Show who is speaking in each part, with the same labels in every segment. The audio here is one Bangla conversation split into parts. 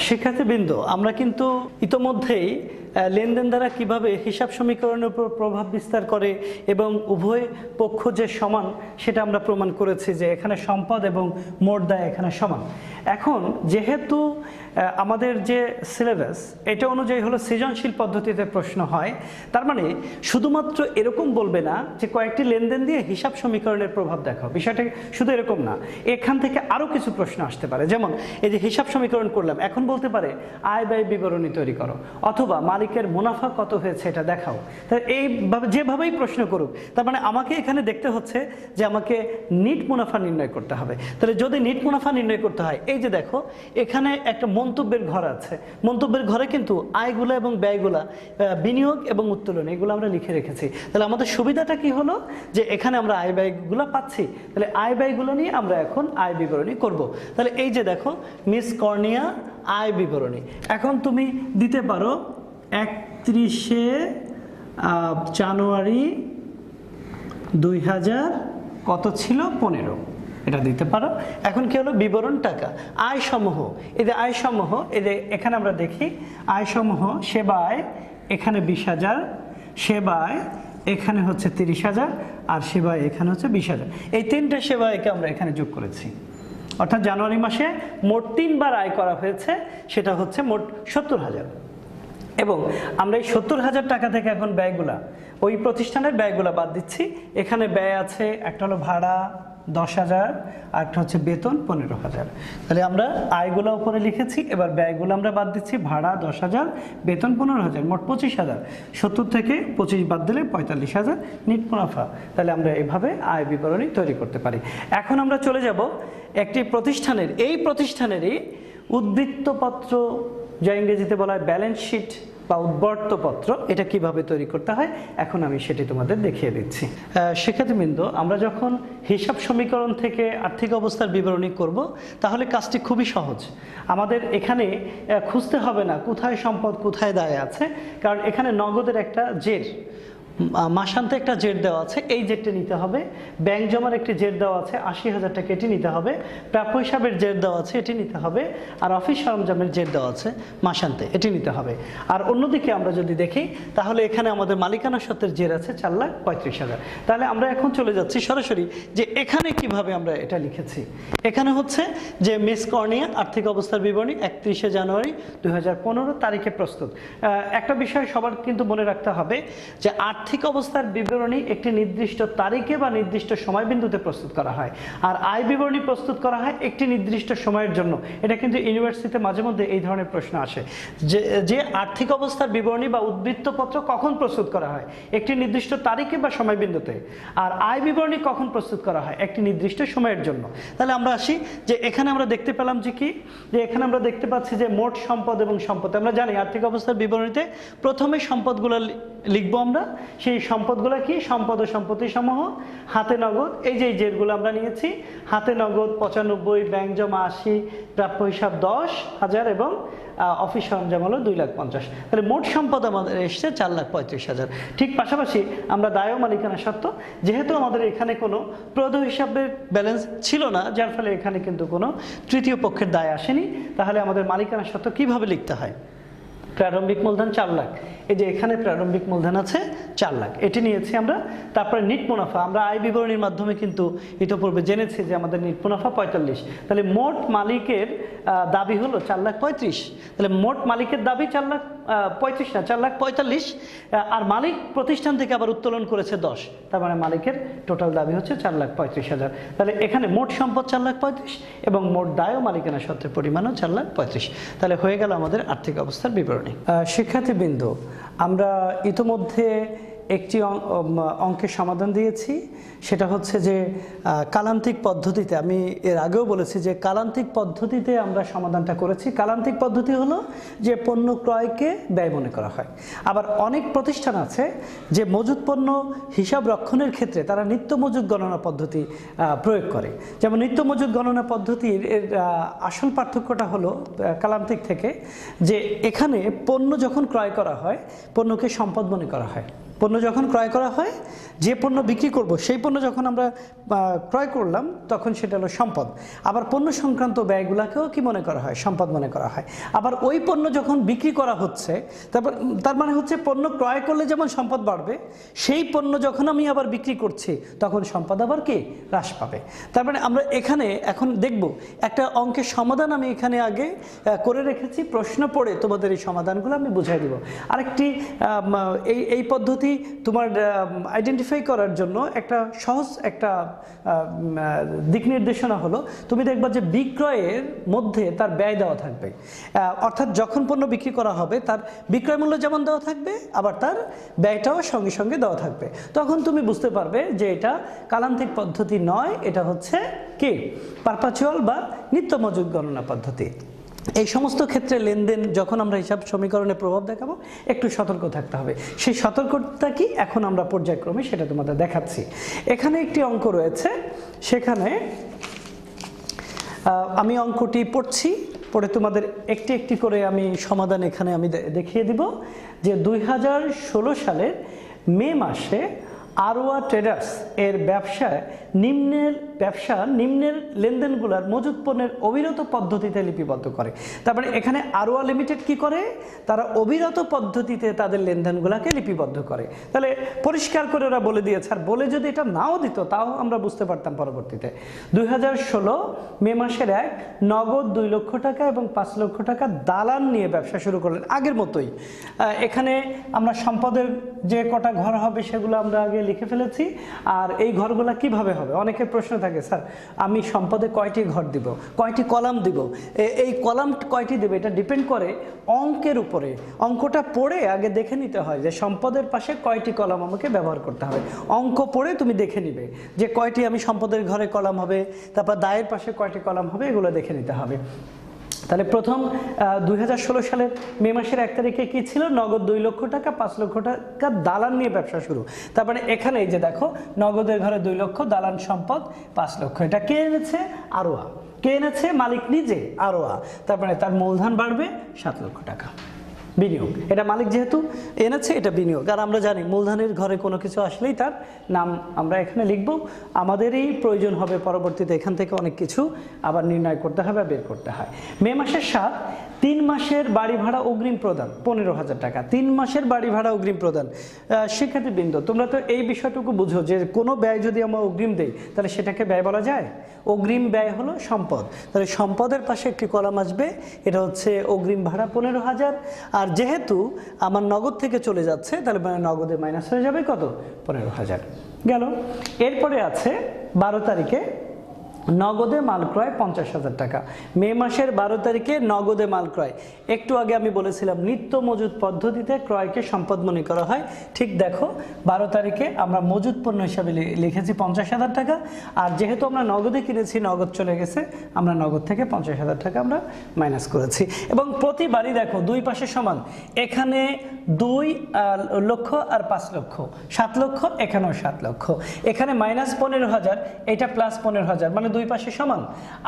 Speaker 1: শিক্ষার্থীবৃন্দ আমরা কিন্তু ইতোমধ্যেই লেনদেন দ্বারা কীভাবে হিসাব সমীকরণের উপর প্রভাব বিস্তার করে এবং উভয় পক্ষ যে সমান, সেটা আমরা প্রমাণ করেছি যে এখানে সম্পদ এবং মোট দায় এখানে সমান। এখন যেহেতু আমাদের যে সিলেবাস এটা অনুযায়ী হলো সৃজনশীল পদ্ধতিতে প্রশ্ন হয়, তার মানে শুধুমাত্র এরকম বলবে না যে কয়েকটি লেনদেন দিয়ে হিসাব সমীকরণের প্রভাব দেখাও। বিষয়টা শুধু এরকম না, এখান থেকে আরও কিছু প্রশ্ন আসতে পারে। যেমন, এই যে হিসাব সমীকরণ করলাম, এখন বলতে পারে আয় ব্যয় বিবরণী তৈরি করো, অথবা মালিকের মুনাফা কত হয়েছে এটা দেখাও। তাহলে এইভাবে যেভাবেই প্রশ্ন করুক, তার মানে আমাকে এখানে দেখতে হচ্ছে যে আমাকে নিট মুনাফা নির্ণয় করতে হবে। তাহলে যদি নিট মুনাফা নির্ণয় করতে হয়, এই যে দেখো, এখানে একটা মন্তব্যের ঘর আছে। মন্তব্যের ঘরে কিন্তু আয়গুলো এবং ব্যয়গুলা বিনিয়োগ এবং উত্তোলন, এগুলো আমরা লিখে রেখেছি। তাহলে আমাদের সুবিধাটা কি হলো? যে এখানে আমরা আয় ব্যয়গুলো পাচ্ছি, তাহলে আয় ব্যয়গুলো নিয়ে আমরা এখন আয় বিবরণী করব। তাহলে এই যে দেখো, মিস কর্নিয়া, আয় বিবরণী। এখন তুমি দিতে পারো একত্রিশে জানুয়ারি দুই হাজার কত ছিল? পনেরো। এটা দিতে পারো। এখন কি হলো? বিবরণ টাকা। আয় সমূহ যে আয় সমূহ যে এখানে আমরা দেখি আয় সমূহ সেবায় এখানে বিশ হাজার সেবায় এখানে হচ্ছে তিরিশ হাজার আর সেবায় এখানে হচ্ছে বিশ হাজার এই তিনটে সেবায়কে আমরা এখানে যোগ করেছি। অর্থাৎ জানুয়ারি মাসে মোট তিনবার আয় করা হয়েছে, সেটা হচ্ছে মোট সত্তর হাজার এবং আমরা এই সত্তর হাজার টাকা থেকে এখন ব্যয়গুলা, ওই প্রতিষ্ঠানের ব্যয়গুলা বাদ দিচ্ছি। এখানে ব্যয় আছে, একটা হলো ভাড়া দশ হাজার, আর একটা হচ্ছে বেতন পনেরো হাজার। তাহলে আমরা আয়গুলো উপরে লিখেছি, এবার ব্যয়গুলো আমরা বাদ দিচ্ছি, ভাড়া দশ হাজার, বেতন পনেরো হাজার, মোট পঁচিশ হাজার। সত্তর থেকে পঁচিশ বাদ দিলে পঁয়তাল্লিশ হাজার, নিট মুনাফা। তাহলে আমরা এভাবে আয় বিবরণী তৈরি করতে পারি। এখন আমরা চলে যাব একটি প্রতিষ্ঠানের, এই প্রতিষ্ঠানেরই উদ্বৃত্তপত্র যা ইংরেজিতে বলা হয় ব্যালেন্স শিট বা উদ্বর্তপত্র এটা কীভাবে তৈরি করতে হয়? এখন আমি সেটি তোমাদের দেখিয়ে দিচ্ছি। শিক্ষার্থীবৃন্দ আমরা যখন হিসাব সমীকরণ থেকে আর্থিক অবস্থার বিবরণী করব, তাহলে কাজটি খুবই সহজ। আমাদের এখানে খুঁজতে হবে না কোথায় সম্পদ, কোথায় দায় আছে, কারণ এখানে নগদের একটা জের। মাসান্তে একটা জেট দেওয়া আছে, এই জেটটি নিতে হবে। ব্যাংক জমার একটি জেট দেওয়া আছে, আশি হাজার টাকা এটি নিতে হবে। প্রাপ্য হিসাবের জেট দেওয়া আছে, এটি নিতে হবে। আর অফিস সরঞ্জামের জেট দেওয়া আছে মাসান্তে এটি নিতে হবে। আর অন্যদিকে আমরা যদি দেখি, তাহলে এখানে আমাদের মালিকানা সত্ত্বের জের আছে চার লাখ পঁয়ত্রিশ হাজার। তাহলে আমরা এখন চলে যাচ্ছি সরাসরি যে এখানে কীভাবে আমরা এটা লিখেছি। এখানে হচ্ছে যে মিস কর্নিয়া, আর্থিক অবস্থার বিবরণী, একত্রিশে জানুয়ারি দু হাজার পনেরো তারিখে প্রস্তুত। একটা বিষয় সবার কিন্তু মনে রাখতে হবে যে আর্থিক অবস্থার বিবরণী একটি নির্দিষ্ট তারিখে বা নির্দিষ্ট সময়বিন্দুতে প্রস্তুত করা হয়। আর আয় বিবরণী প্রস্তুত করা হয় একটি নির্দিষ্ট সময়ের জন্য। এটা কিন্তু ইউনিভার্সিটিতে মাঝে মধ্যে এই ধরনের প্রশ্ন আসে। যে যে আর্থিক অবস্থার বিবরণী বা উদ্বৃত্তপত্র কখন প্রস্তুত করা হয়? একটি নির্দিষ্ট তারিখে বা সময়বিন্দুতে। আর আয় বিবরণী কখন প্রস্তুত করা হয়? একটি নির্দিষ্ট সময়ের জন্য। তাহলে আমরা আসি যে, এখানে আমরা দেখতে পেলাম যে কি? যে এখানে আমরা দেখতে পাচ্ছি যে মোট সম্পদ এবং সম্পদ আমরা জানি আর্থিক অবস্থার বিবরণীতে প্রথমে সম্পদগুলো লিখব আমরা। সেই সম্পদগুলো কি? সম্পদ ও সম্পত্তি সমূহ হাতে নগদ, এই যে যেগুলো আমরা নিয়েছি। হাতে নগদ পঁচানব্বই, ব্যাংক জমা আশি, প্রাপ্য হিসাব দশ হাজার এবং অফিস সরঞ্জাম হলো দুই লাখ পঞ্চাশ। তাহলে মোট সম্পদ আমাদের এসছে চার লাখ পঁয়ত্রিশ হাজার। ঠিক পাশাপাশি আমরা দায় মালিকানা সত্ত্ব, যেহেতু আমাদের এখানে কোনো প্রদ হিসাবের ব্যালেন্স ছিল না, যার ফলে এখানে কিন্তু কোনো তৃতীয় পক্ষের দায় আসেনি, তাহলে আমাদের মালিকানা সত্ত্ব কীভাবে লিখতে হয়? প্রারম্ভিক মূলধন চার লাখ। এই যে এখানে প্রারম্ভিক মূলধন আছে চার লাখ। এটি নিয়েছি আমরা। তারপরে নিট মুনাফা। আমরা আয় বিবরণীর মাধ্যমে কিন্তু ইতোপূর্বে জেনেছি যে আমাদের নিট মুনাফা পঁয়তাল্লিশ। তাহলে মোট মালিকের দাবি হলো চার লাখ পঁয়ত্রিশ। তাহলে মোট মালিকের দাবি চার লাখ পঁয়ত্রিশ না, চার লাখ পঁয়তাল্লিশ। আর মালিক প্রতিষ্ঠান থেকে আবার উত্তোলন করেছে দশ। তার মানে মালিকের টোটাল দাবি হচ্ছে চার লাখ পঁয়ত্রিশ হাজার। তাহলে এখানে মোট সম্পদ চার লাখ পঁয়ত্রিশ এবং মোট দায় ও মালিকানা সত্ত্বের পরিমাণও চার লাখ পঁয়ত্রিশ। তাহলে হয়ে গেল আমাদের আর্থিক অবস্থার বিবরণী। শিক্ষার্থীবৃন্দ আমরা ইতোমধ্যে একটি অঙ্কের সমাধান দিয়েছি। সেটা হচ্ছে যে কালান্তিক পদ্ধতিতে, আমি এর আগেও বলেছি যে, কালান্তিক পদ্ধতিতে আমরা সমাধানটা করেছি। কালান্তিক পদ্ধতি হলো যে, পণ্য ক্রয়কে ব্যয় মনে করা হয়। আবার অনেক প্রতিষ্ঠান আছে যে, মজুত পণ্য হিসাব রক্ষণের ক্ষেত্রে তারা নিত্য মজুত গণনা পদ্ধতি প্রয়োগ করে। যেমন নিত্য মজুত গণনা পদ্ধতির, এর আসল পার্থক্যটা হলো কালান্তিক থেকে যে, এখানে পণ্য যখন ক্রয় করা হয়, পণ্যকে সম্পদ মনে করা হয়। পণ্য যখন ক্রয় করা হয় যে পণ্য বিক্রি করব, সেই পণ্য যখন আমরা ক্রয় করলাম, তখন সেটা হলো সম্পদ। আবার পণ্য সংক্রান্ত ব্যয়গুলোকেও কি মনে করা হয়? সম্পদ মনে করা হয়। আবার ওই পণ্য যখন বিক্রি করা হচ্ছে, তারপর, তার মানে হচ্ছে পণ্য ক্রয় করলে যেমন সম্পদ বাড়বে, সেই পণ্য যখন আমি আবার বিক্রি করছি, তখন সম্পদ আবার কি? হ্রাস পাবে। তার মানে আমরা এখানে এখন দেখব, একটা অঙ্কের সমাধান আমি এখানে আগে করে রেখেছি। প্রশ্ন পড়ে তোমাদের এই সমাধানগুলো আমি বুঝাই দিব। আরেকটি এই এই পদ্ধতি তোমার আইডেন্টিফাই করার জন্য একটা সহজ একটা দিক নির্দেশনা হলো, তুমি দেখবা যে বিক্রয়ের মধ্যে তার ব্যয় দেওয়া থাকবে। অর্থাৎ যখন পণ্য বিক্রি করা হবে, তার বিক্রয় মূল্য যেমন দেওয়া থাকবে, আবার তার ব্যয়টাও সঙ্গে সঙ্গে দেওয়া থাকবে। তখন তুমি বুঝতে পারবে যে এটা কালান্তিক পদ্ধতি নয়, এটা হচ্ছে কি? পারপাচুয়াল বা নিত্য মজুদ গণনা পদ্ধতি। এই সমস্ত ক্ষেত্রে লেনদেন, যখন আমরা হিসাব সমীকরণে প্রভাব দেখাবো, একটু সতর্ক থাকতে হবে। সেই সতর্কতা কি এখন আমরা পর্যায়ক্রমে সেটা তোমাদের দেখাচ্ছি। এখানে একটি অঙ্ক রয়েছে, সেখানে আমি অঙ্কটি পড়ছি, পড়ে তোমাদের একটি একটি করে আমি সমাধান এখানে আমি দেখিয়ে দিব যে দুই হাজার ষোলো সালের মে মাসে আরওয়া ট্রেডার্স এর ব্যবসায় নিম্নের ব্যবসা, নিম্নের লেনদেনগুলোর মজুত পণ্যের অবিরত পদ্ধতিতে লিপিবদ্ধ করে। তারপরে এখানে আরোয়া লিমিটেড কি করে? তারা অবিরত পদ্ধতিতে তাদের লেনদেনগুলোকে লিপিবদ্ধ করে। তাহলে পরিষ্কার করে ওরা বলে দিয়েছে, আর বলে যদি এটা নাও দিত, তাও আমরা বুঝতে পারতাম পরবর্তীতে। দুই হাজার ষোলো মে মাসের এক, নগদ দুই লক্ষ টাকা এবং পাঁচ লক্ষ টাকা দালান নিয়ে ব্যবসা শুরু করলেন আগের মতোই। এখানে আমরা সম্পদের যে কটা ঘর হবে সেগুলো আমরা আগে লিখে ফেলেছি। আর এই ঘরগুলো কীভাবে হবে? অনেকের প্রশ্ন থাকে, স্যার, আমি সম্পদে কয়টি ঘর দিব? কয়টি কলাম দিব? এই কলাম কয়টি দেবে? এটা ডিপেন্ড করে অঙ্কের উপরে। অঙ্কটা পড়ে আগে দেখে নিতে হয় যে সম্পদের পাশে কয়টি কলাম আমাকে ব্যবহার করতে হবে। অঙ্ক পড়ে তুমি দেখে নিবে যে কয়টি আমি সম্পদের ঘরে কলাম হবে, তারপর দায়ের পাশে কয়টি কলাম হবে, এগুলো দেখে নিতে হবে। তাহলে প্রথম দুই হাজার ষোলো সালের মে মাসের এক তারিখে কী ছিল? নগদ দুই লক্ষ টাকা, পাঁচ লক্ষ টাকা দালান নিয়ে ব্যবসা শুরু। তারপরে এখানে যে দেখো, নগদের ঘরে দুই লক্ষ, দালান সম্পদ পাঁচ লক্ষ। এটা কে এনেছে? আরোয়া। কে এনেছে? মালিক নিজে, আরোয়া। তারপরে তার মূলধন বাড়বে সাত লক্ষ টাকা। বিনিয়োগ। এটা মালিক যেহেতু এনেছে, এটা বিনিয়োগ। আর আমরা জানি, মূলধনের ঘরে কোনো কিছু আসলেই তার নাম আমরা এখানে লিখব। আমাদেরই প্রয়োজন হবে পরবর্তীতে এখান থেকে অনেক কিছু আবার নির্ণয় করতে হবে বের করতে হয়। মে মাসের সাত তিন মাসের বাড়ি ভাড়া অগ্রিম প্রদান, পনেরো হাজার টাকা। তিন মাসের বাড়ি ভাড়া অগ্রিম প্রদান। শিক্ষার্থীবৃন্দ তোমরা তো এই বিষয়টুকু বুঝো যে কোনো ব্যয় যদি আমরা অগ্রিম দেই, তাহলে সেটাকে ব্যয় বলা যায়? অগ্রিম ব্যয় হলো সম্পদ। তাহলে সম্পদের পাশে একটি কলাম আসবে, এটা হচ্ছে অগ্রিম ভাড়া পনেরো হাজার। আর যেহেতু আমার নগদ থেকে চলে যাচ্ছে, তাহলে মানে নগদে মাইনাস হয়ে যাবে কত? পনেরো হাজার। গেল। এরপরে আছে বারো তারিখে নগদে মাল ক্রয় পঞ্চাশ হাজার টাকা। মে মাসের বারো তারিখে নগদে মাল ক্রয়। একটু আগে আমি বলেছিলাম, নিত্য মজুদ পদ্ধতিতে ক্রয়কে সম্পদ মনে করা হয়। ঠিক দেখো, বারো তারিখে আমরা মজুদ পণ্য হিসাবে লিখেছি পঞ্চাশ হাজার টাকা। আর যেহেতু আমরা নগদে কিনেছি, নগদ চলে গেছে, আমরা নগদ থেকে পঞ্চাশ হাজার টাকা আমরা মাইনাস করেছি। এবং প্রতিবারই দেখো, দুই পাশে সমান। এখানে দুই লক্ষ আর পাঁচ লক্ষ। সাত লক্ষ, এখানেও সাত লক্ষ। এখানে মাইনাস পনেরো হাজার, এটা প্লাস পনেরো হাজার। মানে দুই পাশে সমান।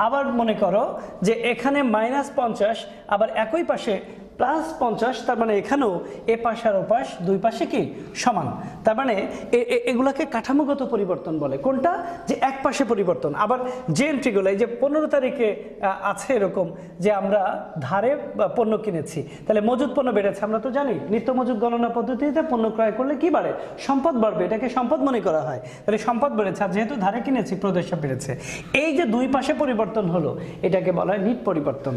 Speaker 1: আবার মনে করো যে এখানে মাইনাস পঞ্চাশ আবার একই পাশে প্লাস পঞ্চাশ, তার মানে এখানেও এ পাশ আর ও পাশ, দুই পাশে কি? সমান। তার মানে এগুলাকে কাঠামোগত পরিবর্তন বলে। কোনটা? যে এক পাশে পরিবর্তন। আবার যে এন্ট্রিগুলো এই যে পনেরো তারিখে আছে এরকম যে আমরা ধারে পণ্য কিনেছি। তাহলে মজুদ পণ্য বেড়েছে, আমরা তো জানি। নিত্য মজুদ গণনা পদ্ধতিতে পণ্য ক্রয় করলে কি বাড়ে? সম্পদ বাড়বে, এটাকে সম্পদ মনে করা হয়। তাহলে সম্পদ বেড়েছে, আর যেহেতু ধারে কিনেছি, প্রদেশে বেড়েছে। এই যে দুই পাশে পরিবর্তন হলো, এটাকে বলা হয় নিট পরিবর্তন।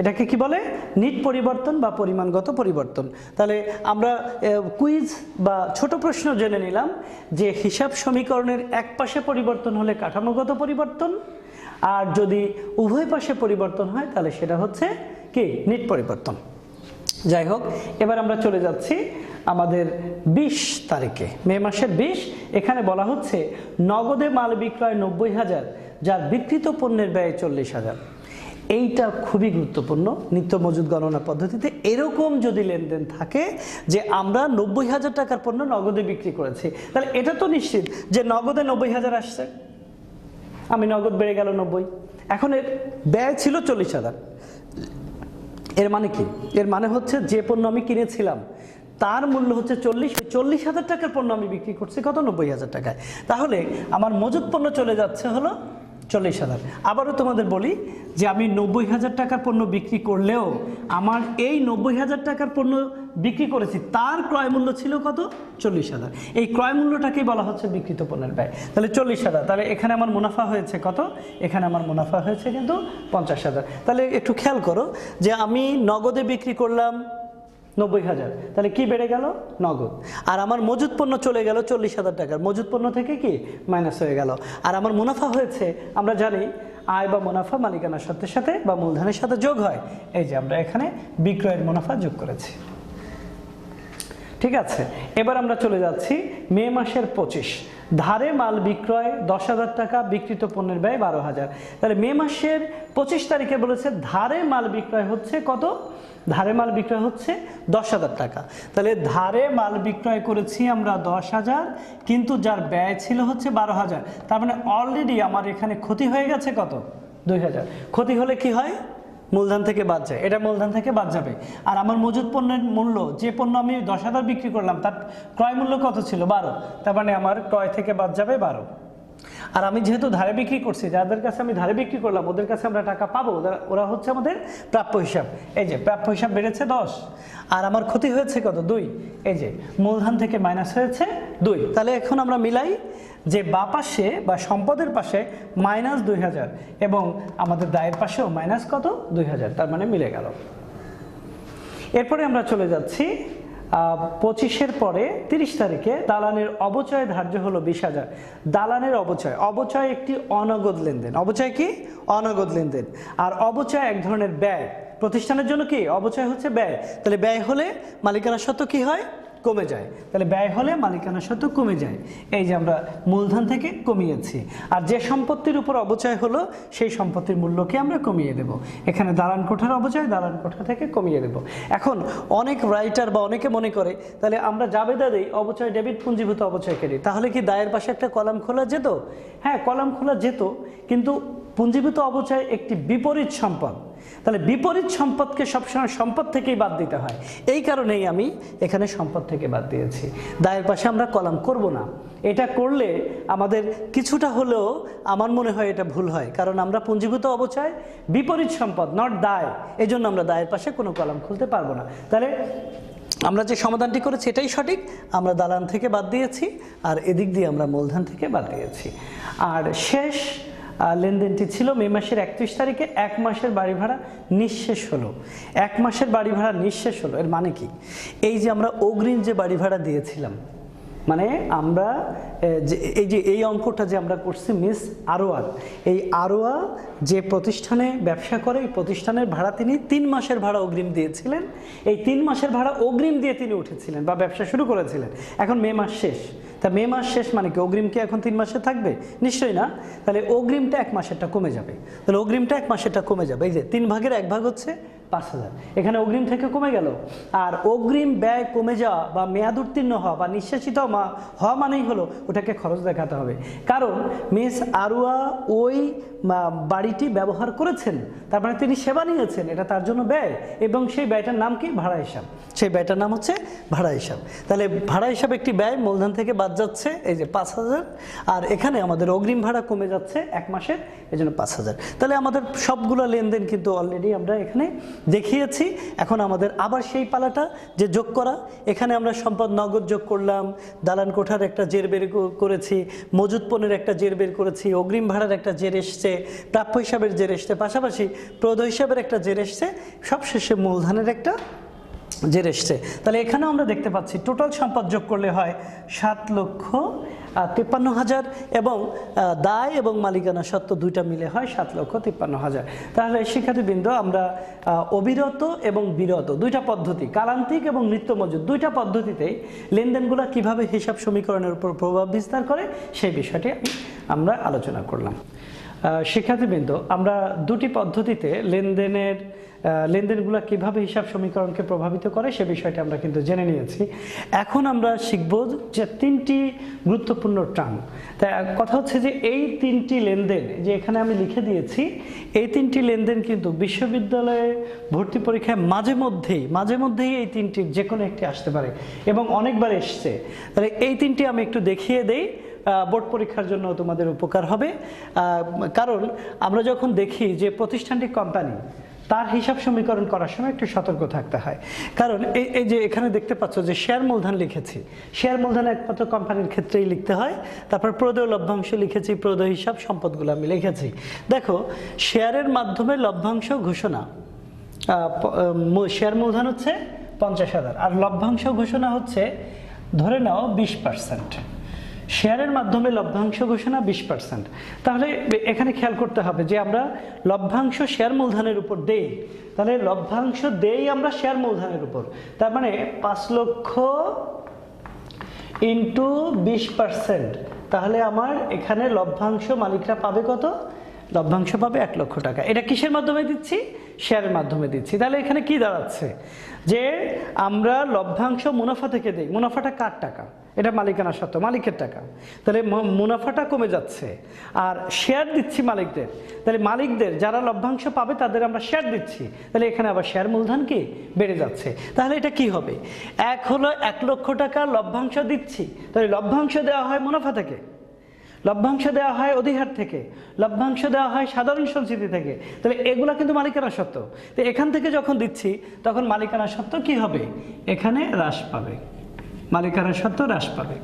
Speaker 1: এটাকে কি বলে? নিট পরিবর্তন বা পরিমাণগত পরিবর্তন। তাহলে আমরা কুইজ বা ছোট প্রশ্ন জেনে নিলাম যে হিসাব সমীকরণের এক পাশে পরিবর্তন হলে কাঠামোগত পরিবর্তন, আর যদি উভয় পাশে পরিবর্তন হয়, তাহলে সেটা হচ্ছে কি? নিট পরিবর্তন। যাই হোক, এবার আমরা চলে যাচ্ছি আমাদের বিশ তারিখে, মে মাসের বিশ। এখানে বলা হচ্ছে, নগদে মাল বিক্রয় নব্বই হাজার, যার বিকৃত পণ্যের ব্যয় চল্লিশ হাজার। এইটা খুবই গুরুত্বপূর্ণ নিত্য মজুদ গণনা পদ্ধতিতে। এরকম যদি লেনদেন থাকে যে আমরা নব্বই হাজার টাকার পণ্য নগদে বিক্রি করেছি, তাহলে এটা তো নিশ্চিত যে নগদে নব্বই হাজার আসছে। আমি নগদ বেড়ে গেল নব্বই। এখন এর ব্যয় ছিল চল্লিশ হাজার। এর মানে কি? এর মানে হচ্ছে যে পণ্য আমি কিনেছিলাম, তার মূল্য হচ্ছে চল্লিশ। চল্লিশ হাজার টাকার পণ্য আমি বিক্রি করছি কত? নব্বই হাজার টাকায়। তাহলে আমার মজুত পণ্য চলে যাচ্ছে হলো চল্লিশ হাজার। আবারও তোমাদের বলি যে আমি নব্বই হাজার টাকার পণ্য বিক্রি করলেও আমার এই নব্বই হাজার টাকার পণ্য বিক্রি করেছি, তার ক্রয় মূল্য ছিল কত? চল্লিশ হাজার। এই ক্রয় মূল্যটাকেই বলা হচ্ছে বিক্রিত পণ্যের ব্যয়। তাহলে চল্লিশ হাজার। তাহলে এখানে আমার মুনাফা হয়েছে কত? এখানে আমার মুনাফা হয়েছে কিন্তু পঞ্চাশ হাজার। তাহলে একটু খেয়াল করো যে আমি নগদে বিক্রি করলাম নব্বই হাজার। তাহলে কি বেড়ে গেল? নগদ। আর আমার মজুত পণ্য চলে গেল চল্লিশ হাজার টাকার। মজুত পণ্য থেকে কি? মাইনাস হয়ে গেল। আর আমার মুনাফা হয়েছে, আমরা জানি আয় বা মুনাফা মালিকানার সাথে সাথে বা মূলধনের সাথে যোগ হয়। এই যে আমরা এখানে বিক্রয়ের মুনাফা যোগ করেছি। ঠিক আছে? এবার আমরা চলে যাচ্ছি মে মাসের পঁচিশ। ধারে মাল বিক্রয় দশ হাজার টাকা, বিক্রিত পণ্যের ব্যয় বারো হাজার। তাহলে মে মাসের পঁচিশ তারিখে বলেছে ধারে মাল বিক্রয় হচ্ছে কত? ধারে মাল বিক্রয় হচ্ছে দশ হাজার টাকা। তাহলে ধারে মাল বিক্রয় করেছি আমরা দশ হাজার, কিন্তু যার ব্যয় ছিল হচ্ছে বারো হাজার। তার মানে অলরেডি আমার এখানে ক্ষতি হয়ে গেছে কত? দুই হাজার। ক্ষতি হলে কি হয়? মূলধন থেকে বাদ যায়। এটা মূলধন থেকে বাদ যাবে। আর আমার মজুদ পণ্যের মূল্য, যে পণ্য আমি দশ হাজার বিক্রি করলাম, তার ক্রয় মূল্য কত ছিল? বারো। তার মানে আমার ক্রয় থেকে বাদ যাবে বারো। আর আমি যেহেতু ধারে বিক্রি করছি, যাদের কাছে আমি ধারে বিক্রি করলাম, ওদের কাছে আমরা টাকা পাবো, ওরা- হচ্ছে আমাদের প্রাপ্য হিসাব। এই যে, প্রাপ্য হিসাব বেড়েছে দশ, আর আমার ক্ষতি হয়েছে কত? দুই। এই যে, মূলধন থেকে মাইনাস হয়েছে দুই। তাহলে এখন আমরা মিলাই যে বা পাশে বা সম্পদের পাশে মাইনাস দুই হাজার, এবং আমাদের দায়ের পাশেও মাইনাস কত? দুই হাজার, তার মানে মিলে গেল। এরপরে আমরা চলে যাচ্ছি পঁচিশের পরে তিরিশ তারিখে দালানের অবচয় ধার্য হলো বিশ হাজার। দালানের অবচয়। অবচয় একটি অনগদ লেনদেন। অবচয় কি? অনগদ লেনদেন। আর অবচয় এক ধরনের ব্যয়। প্রতিষ্ঠানের জন্য কি? অবচয় হচ্ছে ব্যয়। তাহলে ব্যয় হলে মালিকানা সত্ত্ব কি হয়? কমে যায়। তাহলে ব্যয় হলে মালিকানা সত্ত্ব কমে যায়। এই যে আমরা মূলধন থেকে কমিয়েছি। আর যে সম্পত্তির উপর অবচয় হলো, সেই সম্পত্তির মূল্যকে আমরা কমিয়ে দেব। এখানে দালান কোঠার অবচয় দালান কোঠা থেকে কমিয়ে দেব। এখন অনেক রাইটার বা অনেকে মনে করে, তাহলে আমরা জাবেদা দেই অবচয় ডেবিট পুঞ্জীভূত অবচয় কেটে তাহলে কি দায়ের পাশে একটা কলাম খোলা যেত? হ্যাঁ কলাম খোলা যেত, কিন্তু পুঞ্জীভূত অবচয় একটি বিপরীত সম্পদ। তাহলে বিপরীত সম্পদকে সবসময় সম্পদ থেকেই বাদ দিতে হয়। এই কারণেই আমি এখানে সম্পদ থেকে বাদ দিয়েছি। দায়ের পাশে আমরা কলাম করব না। এটা করলে আমাদের কিছুটা হলেও আমার মনে হয় এটা ভুল হয়। কারণ আমরা পুঞ্জীভূত অবচয়, বিপরীত সম্পদ নট দায়। এই জন্য আমরা দায়ের পাশে কোনো কলাম খুলতে পারব না। তাহলে আমরা যে সমাধানটি করেছি এটাই সঠিক। আমরা দালান থেকে বাদ দিয়েছি, আর এদিক দিয়ে আমরা মূলধন থেকে বাদ দিয়েছি। আর শেষ লেনদেনটি ছিল। মে মাসের একত্রিশ তারিখে এক মাসের বাড়ি ভাড়া নিঃশেষ হলো। এক মাসের বাড়ি ভাড়া নিঃশেষ হলো, এর মানে কি? এই যে আমরা অগ্রিম যে বাড়ি ভাড়া দিয়েছিলাম মানে আমরা যে, এই যে, এই অঙ্কটা যে আমরা করছি, মিস আরোয়ার এই আরোয়া যে প্রতিষ্ঠানে ব্যবসা করে, এই প্রতিষ্ঠানের ভাড়া তিনি তিন মাসের ভাড়া অগ্রিম দিয়েছিলেন। এই তিন মাসের ভাড়া অগ্রিম দিয়ে তিনি উঠেছিলেন বা ব্যবসা শুরু করেছিলেন। এখন মে মাস শেষ। তা মে মাস শেষ মানে কি? অগ্রিম কি এখন তিন মাসে থাকবে? নিশ্চয়ই না। তাহলে অগ্রিমটা এক মাসেরটা কমে যাবে। তাহলে অগ্রিমটা এক মাসেরটা কমে যাবে। এই যে তিন ভাগের এক ভাগ হচ্ছে পাঁচ হাজার। এখানে অগ্রিম থেকে কমে গেল। আর অগ্রিম ব্যয় কমে যাওয়া বা মেয়াদ উত্তীর্ণ হওয়া বা মা- হওয়া মানেই হলো ওটাকে খরচ দেখাতে হবে। কারণ মিস আরুয়া ওই বাড়িটি ব্যবহার করেছেন, তার মানে তিনি সেবা নিয়েছেন, এটা তার জন্য ব্যয়। এবং সেই ব্যয়টার নাম কি? ভাড়া হিসাব। সেই ব্যয়টার নাম হচ্ছে ভাড়া হিসাব। তাহলে ভাড়া হিসাব একটি ব্যয়, মূলধন থেকে বাদ যাচ্ছে, এই যে পাঁচ হাজার। আর এখানে আমাদের অগ্রিম ভাড়া কমে যাচ্ছে এক মাসের, এই জন্য পাঁচ হাজার। তাহলে আমাদের সবগুলো লেনদেন কিন্তু অলরেডি আমরা এখানে দেখিয়েছি। এখন আমাদের আবার সেই পালাটা যে যোগ করা। এখানে আমরা সম্পদ নগদ যোগ করলাম, দালান কোঠার একটা জের বের করেছি, মজুত পণ্যের একটা জের বের করেছি, অগ্রিম ভাড়ার একটা জের এসছে, প্রাপ্য হিসাবের জের এসছে, পাশাপাশি প্রদ হিসাবের একটা জের এসছে, সবশেষে মূলধনের একটা জের এসছে। তাহলে এখানেও আমরা দেখতে পাচ্ছি, টোটাল সম্পদ যোগ করলে হয় সাত লক্ষ তিপ্পান্ন হাজার এবং দায় এবং মালিকানা সত্ত্ব দুইটা মিলে হয় সাত লক্ষ তিপ্পান্ন হাজার। তাহলে শিক্ষার্থীবৃন্দ, আমরা অবিরত এবং বিরত, দুইটা পদ্ধতি, কালান্তিক এবং নিত্য মজুদ, দুইটা পদ্ধতিতেই লেনদেনগুলো কীভাবে হিসাব সমীকরণের উপর প্রভাব বিস্তার করে সেই বিষয়টি আমরা আলোচনা করলাম। শিক্ষার্থীবৃন্দ, আমরা দুটি পদ্ধতিতে লেনদেনের লেনদেনগুলো কীভাবে হিসাব সমীকরণকে প্রভাবিত করে, সে বিষয়টি আমরা কিন্তু জেনে নিয়েছি। এখন আমরা শিখব যে তিনটি গুরুত্বপূর্ণ টার্ম। তা কথা হচ্ছে যে এই তিনটি লেনদেন যে এখানে আমি লিখে দিয়েছি, এই তিনটি লেনদেন কিন্তু বিশ্ববিদ্যালয়ে ভর্তি পরীক্ষায় মাঝে মধ্যেই মাঝে মধ্যেই এই তিনটির যে কোনো একটি আসতে পারে এবং অনেকবার এসছে। তাহলে এই তিনটি আমি একটু দেখিয়ে দেই বোর্ড পরীক্ষার জন্য তোমাদের উপকার হবে। কারণ আমরা যখন দেখি যে প্রতিষ্ঠানটি কোম্পানি তার হিসাব সমীকরণ করার সময় একটু সতর্ক থাকতে হয়। কারণ এই এই যে এখানে দেখতে পাচ্ছ যে শেয়ার মূলধন লিখেছি। শেয়ার মূলধন একমাত্র কোম্পানির ক্ষেত্রেই লিখতে হয়। তারপর প্রদেয় লভ্যাংশ লিখেছি, প্রদেয় হিসাব সম্পদগুলো আমি লিখেছি। দেখো, শেয়ারের মাধ্যমে লভ্যাংশ ঘোষণা শেয়ার মূলধন হচ্ছে পঞ্চাশ হাজার। আর লভ্যাংশ ঘোষণা হচ্ছে, ধরে নাও, বিশ পার্সেন্ট। শেয়ারের মাধ্যমে লভ্যাংশ ঘোষণা বিশ পার্সেন্ট তাহলে এখানে খেয়াল করতে হবে যে আমরা লভ্যাংশ শেয়ার মূলধনের উপর দেই। তাহলে লভ্যাংশ দেই আমরা শেয়ার মূলধনের উপর। তার মানে পাঁচ লক্ষ ইন্টু বিশ পার্সেন্ট তাহলে আমার এখানে লভ্যাংশ মালিকরা পাবে কত? লভ্যাংশ পাবে এক লক্ষ টাকা। এটা কিসের মাধ্যমে দিচ্ছি? শেয়ারের মাধ্যমে দিচ্ছি। তাহলে এখানে কি দাঁড়াচ্ছে? যে আমরা লভ্যাংশ মুনাফা থেকে দিই। মুনাফাটা কার টাকা? এটা মালিকানা সত্ত্ব মালিকের টাকা। তাহলে মুনাফাটা কমে যাচ্ছে। আর শেয়ার দিচ্ছি মালিকদের। তাহলে মালিকদের যারা লভ্যাংশ পাবে, তাদের আমরা শেয়ার দিচ্ছি। তাহলে এখানে আবার শেয়ার মূলধন কি? বেড়ে যাচ্ছে। তাহলে এটা কি হবে? এক হলো এক লক্ষ টাকা লভ্যাংশ দিচ্ছি। তাহলে লভ্যাংশ দেওয়া হয় মুনাফা থেকে। লভ্যাংশ দেওয়া হয় অধিহার থেকে। লভ্যাংশ দেওয়া হয় সাধারণ সঞ্চিতি থেকে। তাহলে এগুলা কিন্তু মালিকানা সত্ত্ব তো এখান থেকে যখন দিচ্ছি, তখন মালিকানা সত্ত্ব কি হবে? এখানে হ্রাস পাবে। মালিকানা সত্ত্ব হ্রাস পাবে।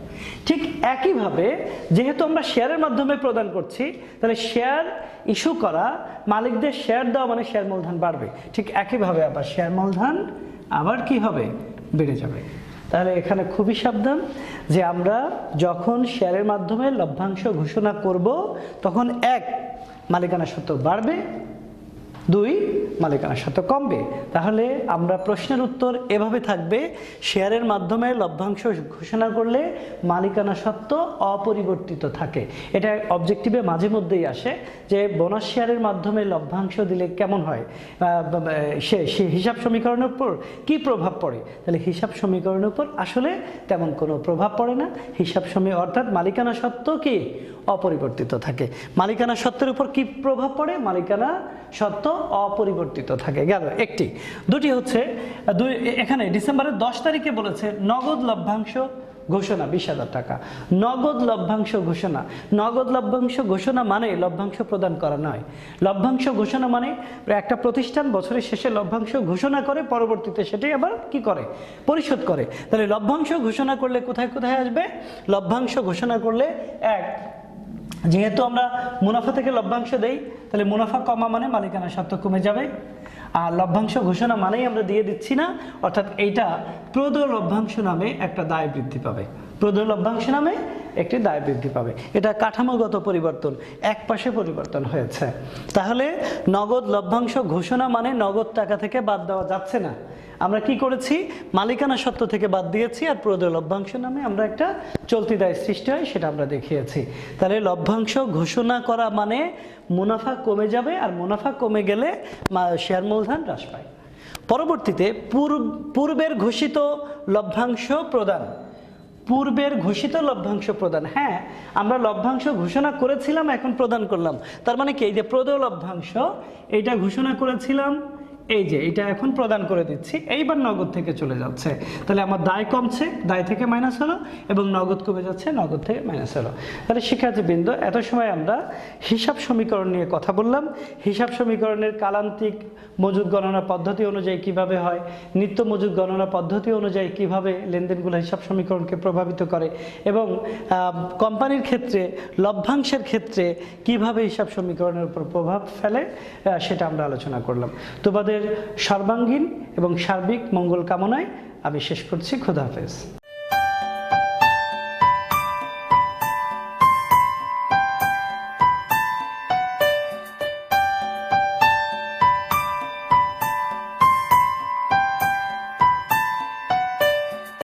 Speaker 1: ঠিক একইভাবে, যেহেতু আমরা শেয়ারের মাধ্যমে প্রদান করছি, তাহলে শেয়ার ইস্যু করা, মালিকদের শেয়ার দেওয়া মানে শেয়ার মূলধন বাড়বে। ঠিক একইভাবে আবার শেয়ার মূলধন আবার কি হবে? বেড়ে যাবে। তাহলে এখানে খুবই সাবধান যে আমরা যখন শেয়ারের মাধ্যমে লভ্যাংশ ঘোষণা করব, তখন এক মালিকানা সত্ত্ব বাড়বে দুই মালিকানা সত্ত্ব কমবে। তাহলে আমরা প্রশ্নের উত্তর এভাবে থাকবে, শেয়ারের মাধ্যমে লভ্যাংশ ঘোষণা করলে মালিকানা সত্ত্ব অপরিবর্তিত থাকে। এটা অবজেক্টিভে মাঝে মধ্যেই আসে যে বোনাস শেয়ারের মাধ্যমে লভ্যাংশ দিলে কেমন হয়? সে হিসাব সমীকরণের উপর কি প্রভাব পড়ে? তাহলে হিসাব সমীকরণের উপর আসলে তেমন কোনো প্রভাব পড়ে না। হিসাব সমী, অর্থাৎ মালিকানা সত্ত্ব কি? অপরিবর্তিত থাকে। মালিকানা সত্ত্বের উপর কি প্রভাব পড়ে? মালিকানা সত্ত্ব অপরিবর্তিত থাকে। গেল একটি। দুটি হচ্ছে, দুই, এখানে ডিসেম্বরের দশ তারিখে বলেছে, নগদ লভ্যাংশ ঘোষণা, বিশ হাজার টাকা। নগদ লভ্যাংশ ঘোষণা। নগদ লভ্যাংশ ঘোষণা মানে লভ্যাংশ প্রদান করা নয়। লভ্যাংশ ঘোষণা মানে একটা প্রতিষ্ঠান বছরের শেষে লভ্যাংশ ঘোষণা করে, পরবর্তীতে সেটাই আবার কি করে? পরিশোধ করে। তাহলে লভ্যাংশ ঘোষণা করলে কোথায় কোথায় আসবে? লভ্যাংশ ঘোষণা করলে এক যেহেতু আমরা মুনাফা থেকে লভ্যাংশ দেই, তাহলে মুনাফা কমা মানে মালিকানা সত্ত্ব কমে যাবে। আর লভ্যাংশ ঘোষণা মানেই আমরা দিয়ে দিচ্ছি না, অর্থাৎ এইটা প্রদয় লভ্যাংশ নামে একটা দায় বৃদ্ধি পাবে। প্রদয় লভ্যাংশ নামে একটি দায় বৃদ্ধি পাবে। এটা কাঠামোগত পরিবর্তন, এক পাশে পরিবর্তন হয়েছে। তাহলে নগদ লভ্যাংশ ঘোষণা মানে নগদ টাকা থেকে বাদ দেওয়া যাচ্ছে না। আমরা কি করেছি? মালিকানা সত্ত্ব থেকে বাদ দিয়েছি আর প্রদয় লভ্যাংশ নামে আমরা একটা চলতি দায় সৃষ্টি হয়, সেটা আমরা দেখিয়েছি। তাহলে লভ্যাংশ ঘোষণা করা মানে মুনাফা কমে যাবে আর মুনাফা কমে গেলে শেয়ার মূলধন হ্রাস পায়। পরবর্তীতে পূর্ব- পূর্বের ঘোষিত লভ্যাংশ প্রদান। পূর্বের ঘোষিত লভ্যাংশ প্রদান। হ্যাঁ আমরা লভ্যাংশ ঘোষণা করেছিলাম, এখন প্রদান করলাম। তার মানে কি? এই যে প্রদেয় লভ্যাংশ, এইটা ঘোষণা করেছিলাম এই যে, এটা এখন প্রদান করে দিচ্ছি। এইবার নগদ থেকে চলে যাচ্ছে। তাহলে আমার দায় কমছে, দায় থেকে মাইনাস হলো এবং নগদ কমে যাচ্ছে, নগদ থেকে মাইনাস হলো। তাহলে শিক্ষার্থীবৃন্দ, এত সময় আমরা হিসাব সমীকরণ নিয়ে কথা বললাম। হিসাব সমীকরণের কালান্তিক মজুদ গণনা পদ্ধতি অনুযায়ী কীভাবে হয়, নিত্য মজুদ গণনা পদ্ধতি অনুযায়ী কীভাবে লেনদেনগুলো হিসাব সমীকরণকে প্রভাবিত করে এবং কোম্পানির ক্ষেত্রে, লভ্যাংশের ক্ষেত্রে কীভাবে হিসাব সমীকরণের উপর প্রভাব ফেলে সেটা আমরা আলোচনা করলাম। তোমাদের সর্বাঙ্গীন এবং সার্বিক মঙ্গল কামনায় আমি শেষ করছি। খুদা হাফেজ।